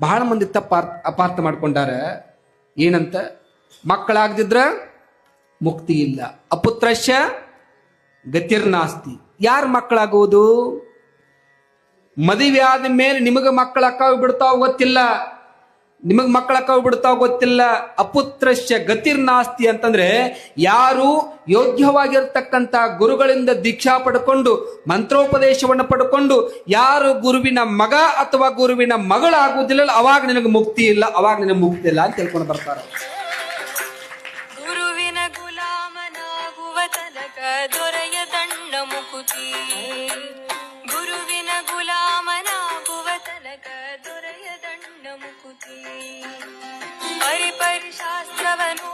ಬಹಳ ಮಂದಿ ತಪ್ಪ ಅಪಾರ್ಥ ಮಾಡ್ಕೊಂಡಾರ. ಏನಂತ? ಮಕ್ಕಳಾಗದಿದ್ರ ಮುಕ್ತಿ ಇಲ್ಲ. ಅಪುತ್ರಶ್ಯ ಗತಿರ್ನಾಸ್ತಿ ಯಾರ ಮಕ್ಕಳಾಗುವುದು ಮದುವೆ ಆದ ಮೇಲೆ ನಿಮಗೆ ಮಕ್ಕಳ ಅಕ್ಕಾವು ಬಿಡ್ತಾವ ಗೊತ್ತಿಲ್ಲ. ನಿಮಗೆ ಮಕ್ಕಳ ಅಕ್ಕಾವು ಬಿಡ್ತಾವ ಗೊತ್ತಿಲ್ಲ. ಅಪುತ್ರಶ್ಯ ಗತಿರ್ನಾಸ್ತಿ ಅಂತಂದ್ರೆ ಯಾರು ಯೋಗ್ಯವಾಗಿರ್ತಕ್ಕಂಥ ಗುರುಗಳಿಂದ ದೀಕ್ಷಾ ಪಡ್ಕೊಂಡು, ಮಂತ್ರೋಪದೇಶವನ್ನು ಪಡ್ಕೊಂಡು, ಯಾರು ಗುರುವಿನ ಮಗ ಅಥವಾ ಗುರುವಿನ ಮಗಳಾಗುವುದಿಲ್ಲ ಅವಾಗ ನಿನಗೆ ಮುಕ್ತಿ ಇಲ್ಲ, ಅವಾಗ ನಿನಗೆ ಮುಕ್ತಿ ಇಲ್ಲ ಅಂತ ತಿಳ್ಕೊಂಡು ಬರ್ತಾರೆ. ಗುರುವಿನ ಗುಲಾಮನಾಗುವ ತನಕ வழிபறி சாஸ்தவனு